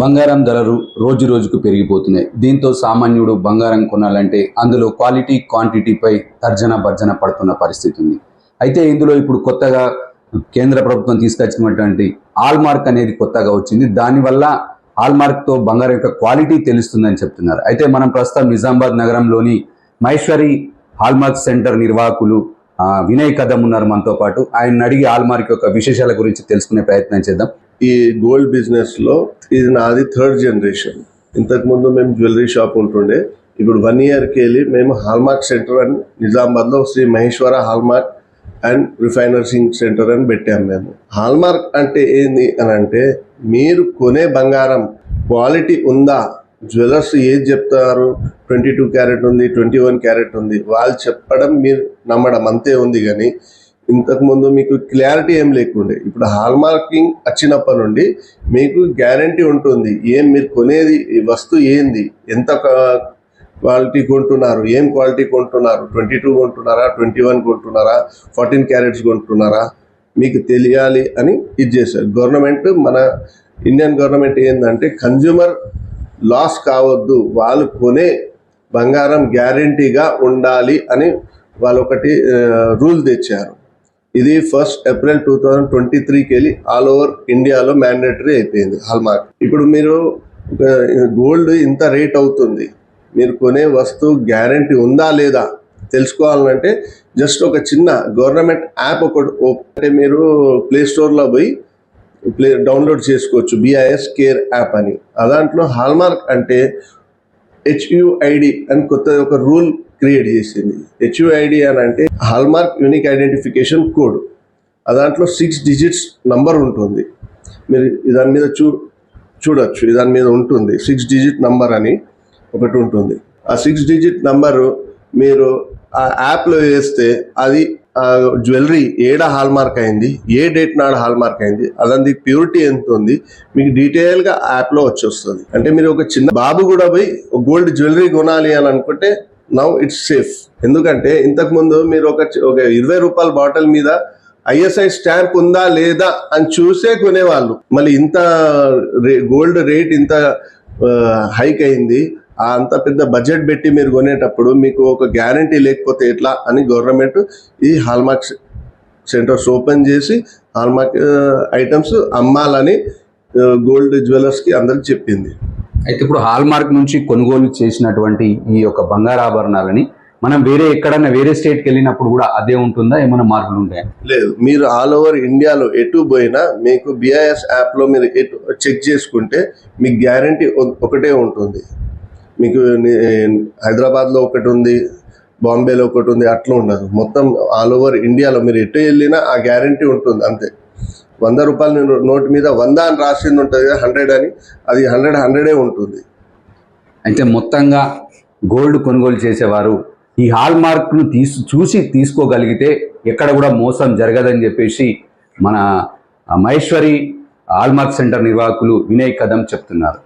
బంగారం ధరలు రోజు రోజుకు పెరిగిపోతున్నాయి. దీంతో సామాన్యుడు బంగారం కొనాలంటే అందులో క్వాలిటీ క్వాంటిటీపై తర్జన భర్జన పడుతున్న పరిస్థితి ఉంది. అయితే ఇందులో ఇప్పుడు కొత్తగా కేంద్ర ప్రభుత్వం తీసుకొచ్చినటువంటి ఆల్మార్క్ అనేది కొత్తగా వచ్చింది. దానివల్ల ఆల్మార్క్తో బంగారం యొక్క క్వాలిటీ తెలుస్తుందని చెప్తున్నారు. అయితే మనం ప్రస్తుతం నిజామాబాద్ నగరంలోని మహేశ్వరి హాల్మార్క్ సెంటర్ నిర్వాహకులు వినయ్ కదమ్ ఉన్నారు మనతో పాటు. ఆయన అడిగి ఆల్మార్క్ యొక్క విశేషాల గురించి తెలుసుకునే ప్రయత్నం చేద్దాం. ఈ గోల్డ్ బిజినెస్లో ఇది నాది థర్డ్ జనరేషన్. ఇంతకుముందు మేము జ్యువెలరీ షాప్ ఉంటుండే. ఇప్పుడు వన్ ఇయర్కి వెళ్ళి మేము హాల్మార్క్ సెంటర్ అని నిజామాబాద్లో Shri Maheshwara hallmark and refining centre అని పెట్టాము మేము. హాల్మార్క్ అంటే ఏంది అని అంటే మీరు కొనే బంగారం క్వాలిటీ ఉందా? జ్యువెలర్స్ ఏది చెప్తారు? ట్వంటీ టూ క్యారెట్ ఉంది ట్వంటీ వన్ క్యారెట్ ఉంది. వాళ్ళు చెప్పడం మీరు నమ్మడం అంతే ఉంది కానీ ఇంతకుముందు మీకు క్లారిటీ ఏం లేకుండే. ఇప్పుడు హాల్ మార్కింగ్ వచ్చినప్పటి నుండి మీకు గ్యారంటీ ఉంటుంది. ఏం మీరు కొనేది ఈ వస్తువు ఏంది ఎంత క్వాలిటీ కొంటున్నారు ఏం క్వాలిటీ కొంటున్నారు ట్వంటీ టూ కొంటున్నారా ట్వంటీ వన్ కొంటున్నారా ఫార్టీన్ క్యారెట్స్ కొంటున్నారా మీకు తెలియాలి అని ఇది చేశారు. గవర్నమెంట్ మన ఇండియన్ గవర్నమెంట్ ఏంటంటే కన్జ్యూమర్ లాస్ కావద్దు వాళ్ళు కొనే బంగారం గ్యారంటీగా ఉండాలి అని వాళ్ళు ఒకటి రూల్ తెచ్చారు. ఇది first April two thousand twenty త్రీకి వెళ్ళి ఆల్ ఓవర్ ఇండియాలో మ్యాండేటరీ అయిపోయింది హాల్ మార్క్ ఇప్పుడు మీరు గోల్డ్ ఇంత రేట్ అవుతుంది. మీరు కొనే వస్తువు గ్యారంటీ ఉందా లేదా తెలుసుకోవాలంటే జస్ట్ ఒక చిన్న గవర్నమెంట్ యాప్ ఒకటి అంటే మీరు ప్లే స్టోర్లో పోయి ప్లే డౌన్లోడ్ చేసుకోవచ్చు. బిఐఎస్ కేర్ యాప్ అని. దాంట్లో హాల్మార్క్ అంటే హెచ్యుఐడి అని కొత్త ఒక రూల్ క్రియేట్ చేసింది. హెచ్యుఐడి అని అంటే హాల్మార్క్ యూనిక్ ఐడెంటిఫికేషన్ కోడ్ ఆ దాంట్లో సిక్స్ డిజిట్స్ నంబర్ ఉంటుంది. మీరు దాని మీద చూ చూడొచ్చు. దాని మీద ఉంటుంది. సిక్స్ డిజిట్ నంబర్ అని ఒకటి ఉంటుంది. ఆ సిక్స్ డిజిట్ నంబరు మీరు ఆ యాప్లో వేస్తే అది జ్యువెలరీ ఏడ హాల్ మార్క్ అయింది ఏ డేట్ నాడు హాల్ మార్క్ అయింది అదంది ప్యూరిటీ ఎంత ఉంది మీకు డీటెయిల్గా యాప్లో వచ్చేస్తుంది. అంటే మీరు ఒక చిన్న బాబు కూడా పోయి గోల్డ్ జ్యువెలరీ కొనాలి అని అనుకుంటే నౌ ఇట్స్ సేఫ్ ఎందుకంటే ఇంతకుముందు మీరు ఒక ఒక ఇరవై రూపాయల బాటిల్ మీద ఐఎస్ఐ స్టాంప్ ఉందా లేదా అని చూసే కొనేవాళ్ళు. మళ్ళీ ఇంత గోల్డ్ రేట్ ఇంత హైక్ అయింది అంత పెద్ద బడ్జెట్ పెట్టి మీరు కొనేటప్పుడు మీకు ఒక గ్యారంటీ లేకపోతే ఎట్లా అని గవర్నమెంట్ ఈ హాల్మార్క్ సెంటర్స్ ఓపెన్ చేసి హాల్మార్క్ ఐటమ్స్ అమ్మాలని గోల్డ్ జ్యువెలర్స్కి అందరికి చెప్పింది. అయితే ఇప్పుడు హాల్ మార్క్ నుంచి కొనుగోలు చేసినటువంటి ఈ యొక్క బంగారు ఆభరణాలని మనం వేరే ఎక్కడైనా వేరే స్టేట్కి వెళ్ళినప్పుడు కూడా అదే ఉంటుందా? ఏమైనా మార్పులు ఉంటాయా? లేదు. మీరు ఆల్ ఓవర్ ఇండియాలో ఎటు పోయినా మీకు బిఐఎస్ యాప్లో మీరు ఎటు చెక్ చేసుకుంటే మీకు గ్యారంటీ ఒకటే ఉంటుంది. మీకు హైదరాబాద్లో ఒకటి ఉంది బాంబేలో ఒకటి ఉంది అట్లా ఉండదు. మొత్తం ఆల్ ఓవర్ ఇండియాలో మీరు ఎటు వెళ్ళినా ఆ గ్యారంటీ ఉంటుంది అంతే. వంద రూపాయల నోట్ మీద వంద అని రాసింది ఉంటుంది కదా హండ్రెడ్ అని అది హండ్రెడ్ హండ్రెడే ఉంటుంది. అయితే మొత్తంగా గోల్డ్ కొనుగోలు చేసేవారు ఈ హాల్ మార్క్ను తీసు చూసి తీసుకోగలిగితే ఎక్కడ కూడా మోసం జరగదని చెప్పేసి మన మహేశ్వరి హాల్ మార్క్ సెంటర్ నిర్వాహకులు వినయ్ కదం చెప్తున్నారు.